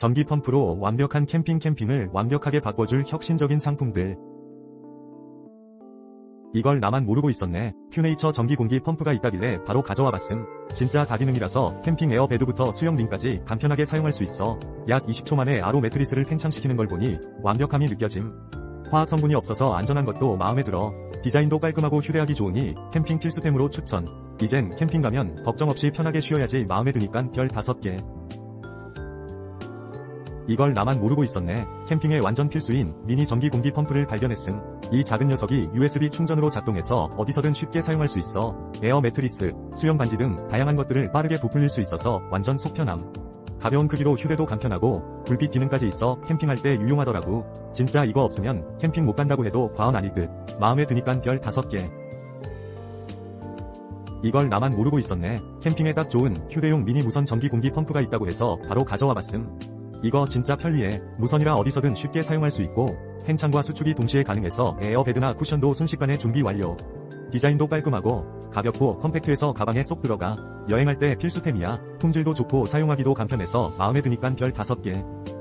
전기 펌프로 완벽한 캠핑 캠핑을 완벽하게 바꿔줄 혁신적인 상품들. 이걸 나만 모르고 있었네. 큐네이처 전기 공기 펌프가 있다길래 바로 가져와 봤음. 진짜 다기능이라서 캠핑 에어 베드부터 수영링까지 간편하게 사용할 수 있어. 약 20초 만에 아로 매트리스를 팽창시키는 걸 보니 완벽함이 느껴짐. 화학 성분이 없어서 안전한 것도 마음에 들어. 디자인도 깔끔하고 휴대하기 좋으니 캠핑 필수템으로 추천. 이젠 캠핑 가면 걱정 없이 편하게 쉬어야지 마음에 드니깐 별 5개. 이걸 나만 모르고 있었네. 캠핑에 완전 필수인 미니 전기 공기 펌프를 발견했음. 이 작은 녀석이 USB 충전으로 작동해서 어디서든 쉽게 사용할 수 있어. 에어 매트리스, 수영 반지 등 다양한 것들을 빠르게 부풀릴 수 있어서 완전 속편함. 가벼운 크기로 휴대도 간편하고 불빛 기능까지 있어 캠핑할 때 유용하더라고. 진짜 이거 없으면 캠핑 못 간다고 해도 과언 아닐 듯. 마음에 드니깐 별 5개. 이걸 나만 모르고 있었네. 캠핑에 딱 좋은 휴대용 미니 무선 전기 공기 펌프가 있다고 해서 바로 가져와 봤음. 이거 진짜 편리해. 무선이라 어디서든 쉽게 사용할 수 있고 팽창과 수축이 동시에 가능해서 에어베드나 쿠션도 순식간에 준비 완료. 디자인도 깔끔하고 가볍고 컴팩트해서 가방에 쏙 들어가. 여행할 때 필수템이야. 품질도 좋고 사용하기도 간편해서 마음에 드니깐 별 5개.